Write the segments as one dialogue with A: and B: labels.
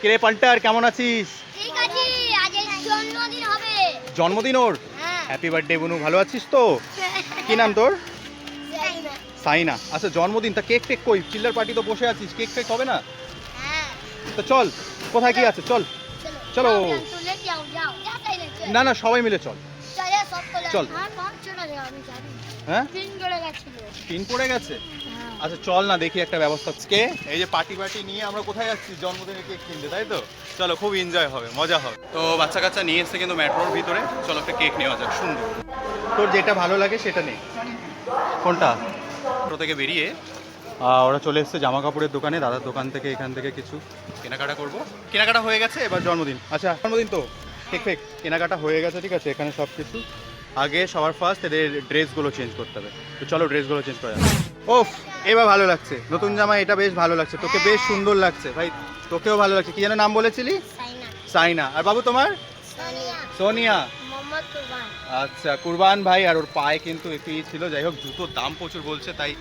A: কিরে পাল্টার কেমন আছিস?
B: ঠিক আছে আজ এর জন্মদিন হবে।
A: জন্মদিন ওর?
B: হ্যাঁ।
A: হ্যাপি বার্থডে বনু ভালো আছিস তো? কি নাম তোর? সাইনা। আচ্ছা জন্মদিন তা কেক টেক কই? চিল্লার পার্টি তো বসে আছিস কেক টেক হবে না?
B: হ্যাঁ।
A: তো চল কোথায় কি আছে? চল। চলো।
B: না,
A: না সবাই মিলে চল।
B: চলে। হ্যাঁ
A: হ্যাঁ? পিন পড়ে গেছে? আচ্ছা চল না, দেখি একটা ব্যবস্থা কে? এই যে পার্টি পার্টি নিয়ে আমরা কোথায় যাচ্ছি? জন্মদিনের কেক কিনতে, তাই তো? চলো, খুব এনজয় হবে, মজা হবে। তো বাচ্চা কাচ্চা নিয়ে এসছে কিন্তু মেট্রোর ভিতরে। চলো, একটা কেক নেওয়া যাক, সুন্দর। তোর যেটা ভালো লাগে সেটা নেই কোনটা? মেট্রো থেকে বেরিয়ে ওরা চলে এসছে জামা কাপড়ের দোকানে, দাদার দোকান থেকে, এখান থেকে কিছু কেনাকাটা করব। কেনাকাটা হয়ে গেছে, এবার জন্মদিন। আচ্ছা জন্মদিন তো। কেক ফেক কেনাকাটা হয়ে গেছে, ঠিক আছে, এখানে সব কিছু আগে সবার ফার্স্ট এদের ড্রেসগুলো চেঞ্জ করতে হবে। তো চলো ড্রেসগুলো চেঞ্জ করা যাবে ওফ এবার ভালো লাগছে। নতুন জামা এটা বেশ ভালো লাগছে। তোকে বেশ সুন্দর লাগছে। ভাই তোকেও ভালো লাগছে। কি যেন নাম বলেছিলি?
B: সাইনা।
A: আর বাবু তোমার?
B: সোনিয়া।
A: আচ্ছা কুরবান ভাই আর ওর পায়ে কিন্তু একটু ই ছিল। যাই হোক জুতোর দাম প্রচুর বলছে তাই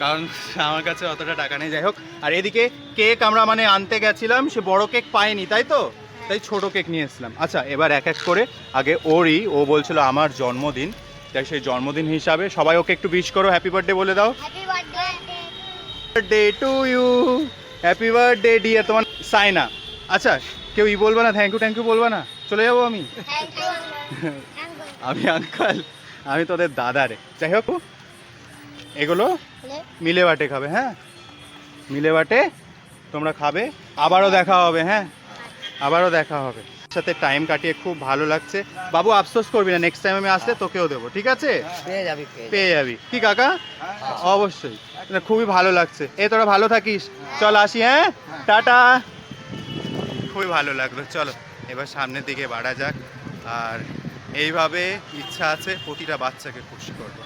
A: কারণ আমার কাছে অতটা টাকা নেই। যাই হোক আর এদিকে কেক আমরা মানে আনতে গেছিলাম সে বড় কেক পাইনি তাই তো? তাই ছোট কেক নিয়ে এসলাম আচ্ছা এবার এক এক করে আগে ওরই ও বলছিল আমার জন্মদিন তাই সেই জন্মদিন হিসাবে সবাই ওকে একটু উইশ করো হ্যাপি বার্থডে বলে দাও।
B: Birthday
A: to you happy birthday dear তোমার সাইনা। আচ্ছা কেউ ই বলবে না থ্যাংক ইউ থ্যাংক ইউ বলবে না? চলে যাব আমি? আমি আঙ্কাল আমি তোদের দাদারে যাই হোক এগুলো মিলে বাটে খাবে হ্যাঁ? মিলে বাটে তোমরা খাবে আবারও দেখা হবে হ্যাঁ? আবারও দেখা হবে। সাথে টাইম কাটিয়ে খুব ভালো লাগছে। বাবু আফসোস করবি না নেক্সট টাইম আমি আসলে তোকেও দেবো ঠিক আছে?
C: পেয়ে যাবি
A: পেয়ে যাবি। কি কাকা? অবশ্যই। না, খুবই ভালো লাগছে। এ তোরা ভালো থাকিস। চল আসি হ্যাঁ? টাটা। খুবই ভালো লাগল। চলো এবার সামনের দিকে বাড়া যাক। আর এইভাবে ইচ্ছা আছে প্রতিটা বাচ্চাকে খুশি করব।